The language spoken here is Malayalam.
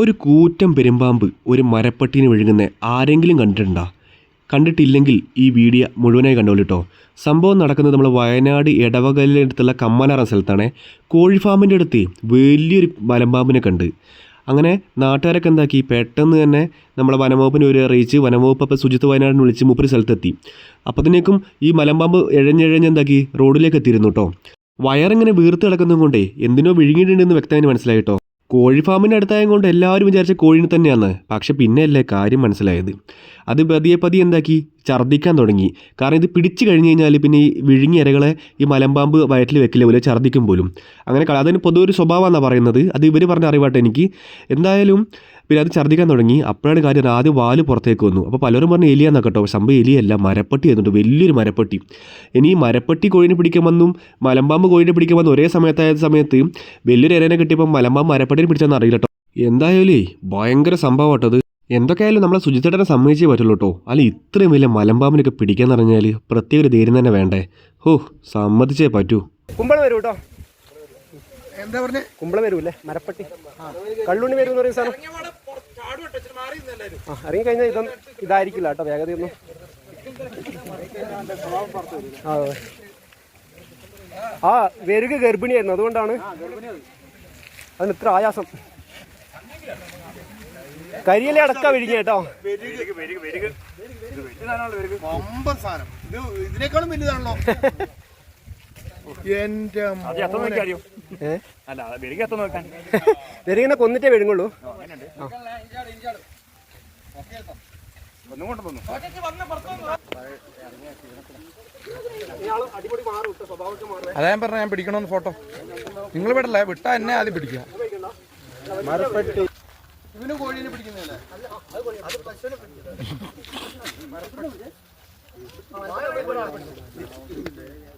ഒരു കൂറ്റം പെരുമ്പാമ്പ് ഒരു മരപ്പട്ടിന് വിഴുങ്ങുന്ന ആരെങ്കിലും കണ്ടിട്ടുണ്ടോ? കണ്ടിട്ടില്ലെങ്കിൽ ഈ വീഡിയോ മുഴുവനായി കണ്ടോളൂ കേട്ടോ സംഭവം നടക്കുന്നത് നമ്മൾ വയനാട് ഇടവകലിന്റെ അടുത്തുള്ള കമ്മനാറ സ്ഥലത്താണ്. കോഴി ഫാമിന്റെ അടുത്ത് വലിയൊരു മലമ്പാമ്പിനെ കണ്ട്. അങ്ങനെ നാട്ടുകാരൊക്കെ എന്താക്കി? പെട്ടെന്ന് തന്നെ നമ്മളെ വനംവകുപ്പിനെ ഒരു അറിയിച്ച് വനംവകുപ്പ് അപ്പോൾ സുജിത്ത് വയനാടിനെ വിളിച്ച് മുപ്പര് സ്ഥലത്തെത്തി. അപ്പോഴത്തേക്കും ഈ മലമ്പാമ്പ് എഴഞ്ഞെഴഞ്ഞ് എന്താക്കി? റോഡിലേക്ക് എത്തിയിരുന്നു കേട്ടോ വയറിങ്ങനെ വീർത്ത് കിടക്കുന്നതും കൊണ്ടേ എന്തിനോ വിഴുങ്ങിയിട്ടുണ്ടെന്ന് വ്യക്തമായി മനസ്സിലായി കേട്ടോ കോഴി ഫാമിന്റെ അടുത്തായത് കൊണ്ട് എല്ലാവരും വിചാരിച്ച കോഴിനെ തന്നെയാണ് പക്ഷെ പിന്നെയല്ലേ കാര്യം മനസ്സിലായത്. അത് പതിയെ പതിയെ എന്താക്കി? ഛർദ്ദിക്കാൻ തുടങ്ങി. കാരണം ഇത് പിടിച്ചു കഴിഞ്ഞ് കഴിഞ്ഞാൽ പിന്നെ ഈ വിഴുങ്ങിയ ഇരകളെ ഈ മലമ്പാമ്പ് വയറ്റിൽ വെക്കില്ല? പോലെ ഛർദ്ദിക്കും പോലും. അങ്ങനെ അതിന് പൊതുവെ ഒരു സ്വഭാവമാണെന്നാണ് പറയുന്നത്. അത് ഇവർ പറഞ്ഞ അറിവാട്ടെ എനിക്ക്. എന്തായാലും പിന്നെ അത് ഛർദ്ദിക്കാൻ തുടങ്ങി. അപ്പോഴാണ് കാര്യം ആദ്യം വാൽ പുറത്തേക്ക് വന്നു. അപ്പോൾ പലരും പറഞ്ഞു എലിയാന്നൊക്കെ കേട്ടോ? സംഭവം എലിയല്ല മരപ്പട്ടി എന്നുണ്ട്. വലിയൊരു മരപ്പട്ടി. ഇനി മരപ്പട്ടി കോഴിനെ പിടിക്കുമെന്നും മലമ്പാമ്പ് കോഴിനെ പിടിക്കുമെന്നും ഒരേ സമയത്തായ സമയത്ത് വലിയൊരു ഇരനെ കിട്ടിയപ്പോൾ മലമ്പാമ്പ് മരപ്പട്ടിനെ പിടിച്ചെന്ന് അറിയില്ല കേട്ടോ. എന്തായാലേ ഭയങ്കര സംഭവമാട്ടത് എന്തൊക്കെയായാലും നമ്മളെ ശുചിത്തേട്ടനെ സമ്മതിച്ചേ പറ്റുള്ളൂ കേട്ടോ. അല്ല ഇത്രയും വലിയ മലമ്പാമ്പിനൊക്കെ പിടിക്കാന്ന് പറഞ്ഞാൽ പ്രത്യേക ഒരു ധൈര്യം തന്നെ വേണ്ടേ? ഹോ സമ്മതിച്ചേ പറ്റൂ. കുമ്പളം വരൂ കേട്ടോ. എന്താ പറഞ്ഞേ? കുമ്പളം വരൂല്ലേ? മരപ്പട്ടി. കള്ളുണ്ണി വരും എന്ന് സാറേ സാധനം. ആ ഇറങ്ങി കഴിഞ്ഞാൽ ഇതൊന്നും ഇതായിരിക്കില്ല കേട്ടോ വേഗതയൊന്നും. ആ അതെ. ആ വെരുക ഗർഭിണിയായിരുന്നു അതുകൊണ്ടാണ് അതിന് ഇത്ര ആയാസം. കരിയിലെ അടക്ക വിഴുങ്ങി കേട്ടോ. ഇതിനേക്കാളും വലുതാണല്ലോ. എന്റെ വെറുങ്ങനെ കൊന്നിട്ടേ വരുന്നുള്ളൂ അതാ ഞാൻ പറഞ്ഞ ഞാൻ പിടിക്കണമെന്ന് ഫോട്ടോ. നിങ്ങൾ വിടല്ലേ? വിട്ടാ എന്നെ ആദ്യം പിടിക്കുക ഇവന് പിടിക്കുന്നതല്ലേ? അത്